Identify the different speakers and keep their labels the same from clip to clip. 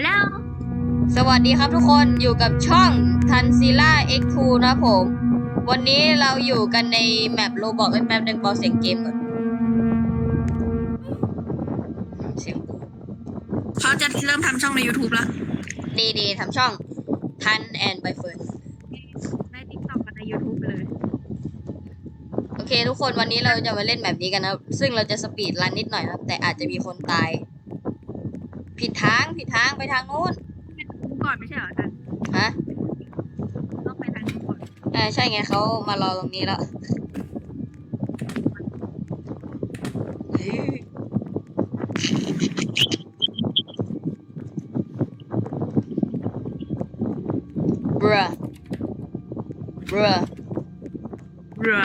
Speaker 1: ฮัลโหล
Speaker 2: สวัสดีครับทุกคนอยู่กับช่องทันซิล่า X2 นะผม วันนี้เราอยู่กันในแมปโลบอกเป็นแมปหนึ่งเบาเสียงเกมก่อนเสียงกู
Speaker 1: เขาจะเริ่มทำช่องใน YouTube แล้ว
Speaker 2: ดีดีๆทำช่องทันแอนใบเฟิร์น
Speaker 1: ได้ติ๊กต็อกกับใน YouTube ไปเลย
Speaker 2: โอเคทุกคนวันนี้เราจะมาเล่นแบบนี้กันนะครับซึ่งเราจะสปีดรันนิดหน่อยนะครับ แต่อาจจะมีคนตาย ผิดทางผิดทางไปทางนู้น
Speaker 1: ก่อนไม่ใช่เหรอท่าน
Speaker 2: ฮะ
Speaker 1: ต้องไปทางนี้ก่อน
Speaker 2: อ่าใช่ไงเขามารอตรงนี้แล้วเฮ้ย bruh bruh
Speaker 1: เรือ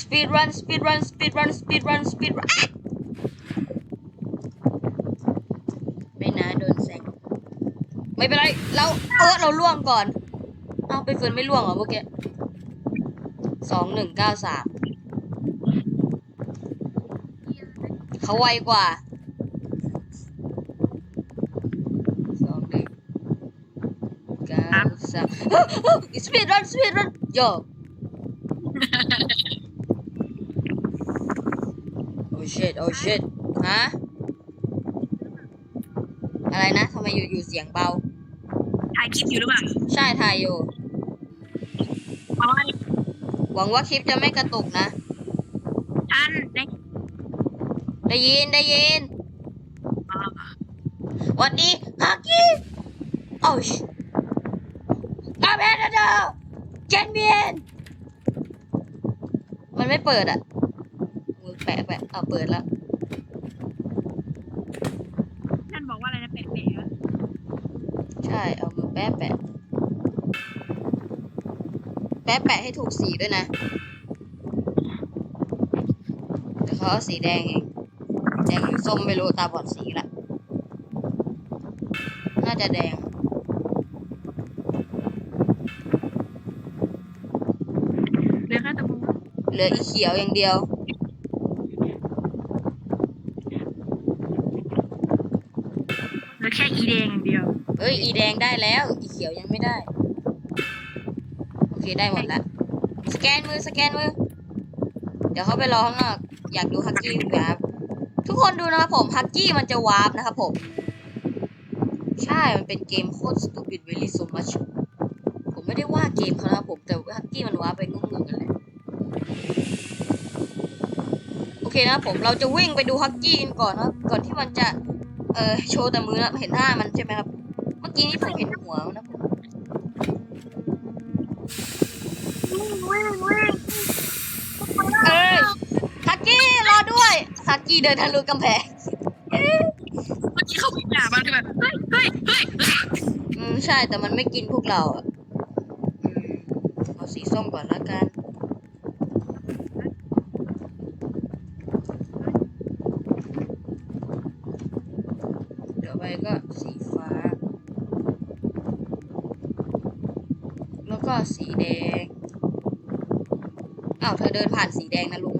Speaker 2: speed run speed run speed run speed run speed run อะไม่นะโดนแซง ไม่เป็นไร เราเออเราล่วงก่อน เอาไปเฟิร์นไม่ล่วงเหรอเมื่อกี้สองหนึ่งเก้าสามเขาไวกว่าสองหนึ่งเก้าสาม speed run speed run โยโอ้ shit โอ้ shit ฮะอะไรนะทำไมอยู่อยู่เสียงเบา
Speaker 1: ถ่ายคลิปอยู่หรือเปล่า
Speaker 2: ใช่ถ่ายอยู่
Speaker 1: เพราะว่า
Speaker 2: หวังว่าคลิปจะไม่กระตุกนะ
Speaker 1: ท่านใน
Speaker 2: ได้ยินได้ยิน
Speaker 1: อ่า
Speaker 2: หวันนี้ฮักกี้โอ้ชอาเบนเดอร์เจนเบียนมันไม่เปิดอะมือแปะแปะเอาเปิดแล้ว
Speaker 1: ท่านบอกว่าอะไรนะเป็ดเป็ดอะ
Speaker 2: ใช่ เอามือแปะแปะ แปะแปะให้ถูกสีด้วยนะเดี๋ยวเขาเอาสีแดงเองแดงหรือส้มไม่รู้ตาบอดสีละ น่าจะแดง
Speaker 1: เหลือแค่ตะปู
Speaker 2: เหลืออีเขียวอย่างเดียว
Speaker 1: เหลือแค่อีแดงอย่างเดียว
Speaker 2: เอ้ย อีแดงได้แล้ว อีเขียวยังไม่ได้ โอเคได้หมดละ สแกนมือสแกนมือ เดี๋ยวเขาไปรอข้างนอก อยากดูฮักกี้วาร์ปทุกคนดูนะครับผมฮักกี้มันจะวาร์ปนะครับผม ใช่ มันเป็นเกมโคตร stupid very so much ผมไม่ได้ว่าเกมเขานะครับผม แต่ฮักกี้มันวาร์ปไปงงๆกันเลยโอเคนะครับผมเราจะวิ่งไปดูฮักกี้กันก่อนนะครับก่อนที่มันจะ เออโชว์แต่มือนะเห็นหน้ามันใช่ไหมครับ เมื่อกี้นี้ผมเห็นหัวมันนะผม
Speaker 1: วิ่งวิ่ง
Speaker 2: เอ้ยฮักกี้รอด้วยฮักกี้เดินทะลุกำแพง
Speaker 1: เมื่อกี้เขาวิ่งหนามันก็แบบเฮ้ยเฮ้ยเฮ้ย
Speaker 2: อืมใช่แต่มันไม่กินพวกเราอะอืมเอาสีส้มก่อนละกันเดี๋ยวไปก็สีฟ้า แล้ว ก็สีแดงอ้าวเธอเดินผ่านสีแดงนะลุง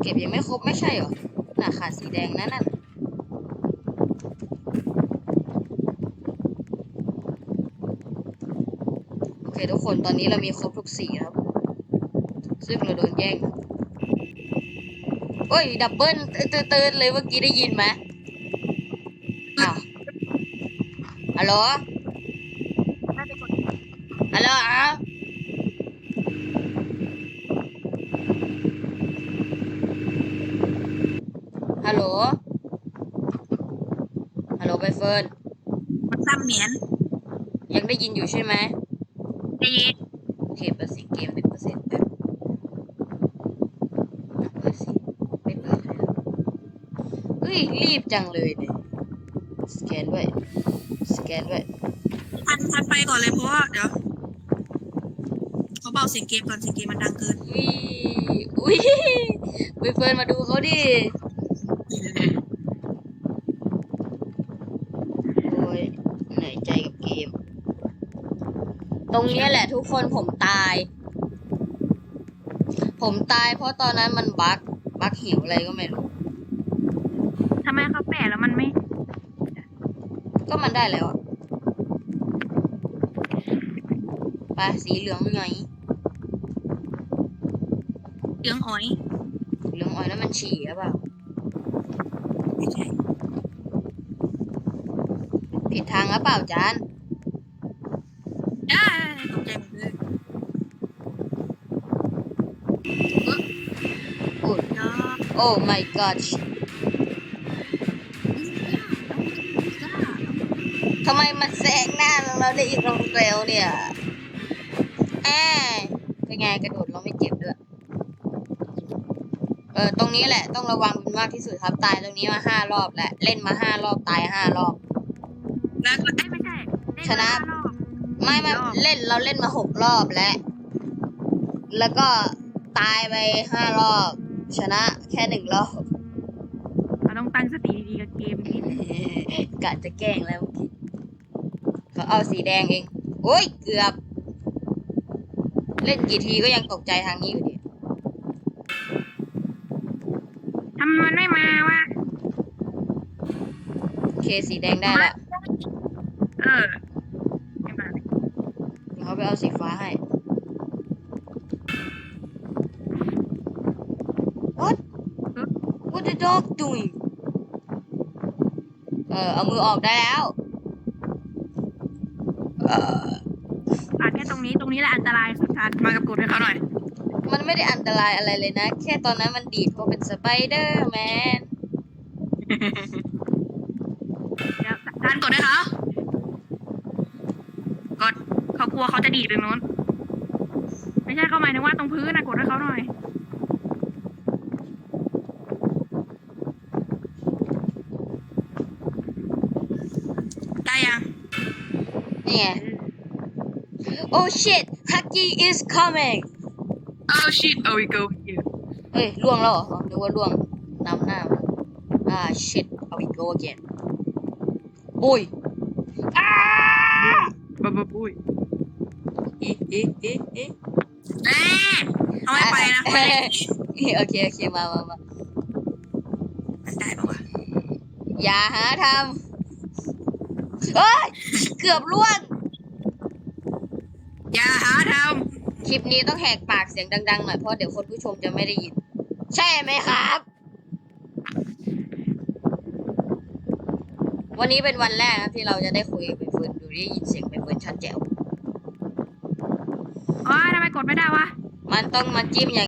Speaker 2: เก็บยังไม่ครบไม่ใช่เหรอน่ะขาดสีแดงนั่นน่ะโอเคทุกคนตอนนี้เรามีครบทุกสีแล้วซึ่งเราโดนแย่งโอ้ย ดับเบิลตื่นเลยเมื่อกี้ได้ยินไหมอ้าว ฮัลโหล
Speaker 1: ได้ไปกด
Speaker 2: ฮัลโหลอ้าวฮัลโหล ฮัลโหลใบเฟิร์น
Speaker 1: มันซ้ำเหมียน
Speaker 2: ยังได้ยินอยู่ใช่ไหม
Speaker 1: ได้ยิน
Speaker 2: โอเคเปิดเสียงเกมหนึ่งเปอร์เซ็นต์แบบอะเปิดสิไม่เปิดเลยนะเฮ้ย รีบจังเลยเนี่ยสแกนด้วยส แกนด้วย
Speaker 1: ท่านท่านไปก่อนเลยเพราะว่าเดี๋ยวเขาเบาเสียงเกมก่อนเสียงเกมมันดังเกิน
Speaker 2: อุ้ยอุ้ยใบเฟิร์นมาดูเขาดิโอ้ยเหนื่อยใจกับเกม ตรงเนี้ยแหละทุกคนผมตาย ผมตายเพราะตอนนั้นมันบั๊กบั๊กหิวอะไรก็ไม่รู้
Speaker 1: ทำไมเขาแปะแล้วมันไม่
Speaker 2: ก็มันได้แล้วอะไปสีเหลืองหน่อย
Speaker 1: เหลืองอ้อย
Speaker 2: เหลืองอ่อนแล้วมันฉี่หรือเปล่า
Speaker 1: ไม่ใช่
Speaker 2: ผิดทางหรือเปล่าจาน
Speaker 1: ได้ตกใจหมดเลย
Speaker 2: อุ้ย
Speaker 1: เนาะ
Speaker 2: โอ้ my god ทำไมมันแซงหน้าเราได้อีกเร็วๆเนี่ยแอบเป็นไงกระโดดเราไม่เจ็บด้วย เออตรงนี้แหละต้องระวังเป็นมากที่สุดครับตายตรงนี้มาห้ารอบแล้วเล่นมาห้ารอบตายห้ารอบ
Speaker 1: แล้วก็เอ้ยไม่ใช่เล่
Speaker 2: ชนะ
Speaker 1: ห้ารอบ
Speaker 2: ไม่ไม่
Speaker 1: รอบ
Speaker 2: เล่นเราเล่นมาหกรอบแล้ว แล้วก็ตายไปห้ารอบ ชนะแค่หนึ่งรอบ
Speaker 1: เราต้องตั้งสติดีๆกับเกมนี้
Speaker 2: กะจะแกล้งแล้วเมื่อกี้ เขาเอาสีแดงเอง โอ้ย เกือบ เล่นกี่ทีก็ยังตกใจทางนี้อยู่ดี
Speaker 1: ทำไมมันไม่มาวะ
Speaker 2: โอเคสีแดงได้ละ
Speaker 1: เออไม่มา
Speaker 2: เดี๋ยวเขาไปเอาสีฟ้าให้ What What the dog doing เออเอามือออกได้แล้วเออ
Speaker 1: อะแค่ตรงนี้ตรงนี้แหละอันตรายสุดท้ายมากับกดให้เขาหน่อย
Speaker 2: มันไม่ได้อันตรายอะไรเลยนะ แค่ตอนนั้นมันดีดเพราะเป็นสไปเดอร์แมน
Speaker 1: เดี๋ยวดันกดให้เขากดเขากลัวเขาจะดีดตรงนู้น ไม่ใช่เขาหมายถึงว่าตรงพื้นนะกดให้เขาหน่อย ได้ยัง
Speaker 2: นี่ไง Oh shit Huggy is coming
Speaker 1: Oh shit oh we go here
Speaker 2: เอ้ยล่วงแล้วเหรออ๋อนึกว่าล่วงนำหน้ามาอ่า shit how we go again โอ้ยอ้า
Speaker 1: บ๊ะบ๊ะปุ้ย
Speaker 2: อีอีอีอี
Speaker 1: แม่เขาไม่ไปนะเขาไม่ได้
Speaker 2: โอเคโอเคมามามา
Speaker 1: มันได้ปะวะ
Speaker 2: อย่าหาทำเอ้ยเกือบล่วง
Speaker 1: อย่าหาท
Speaker 2: คลิปนี้ต้องแหกปากเสียงดังๆหน่อยเพราะเดี๋ยวคนผู้ชมจะไม่ได้ยิน ใช่ไหมครับ วันนี้เป็นวันแรกนะที่เราจะได้คุยกับใบเฟิร์นดูได้ยินเสียงใบเฟิร์นชัดแจ๋วำ
Speaker 1: อ๋อทำไมกดไม่ได้วะ
Speaker 2: มันต้องมาจิ้มอย่าง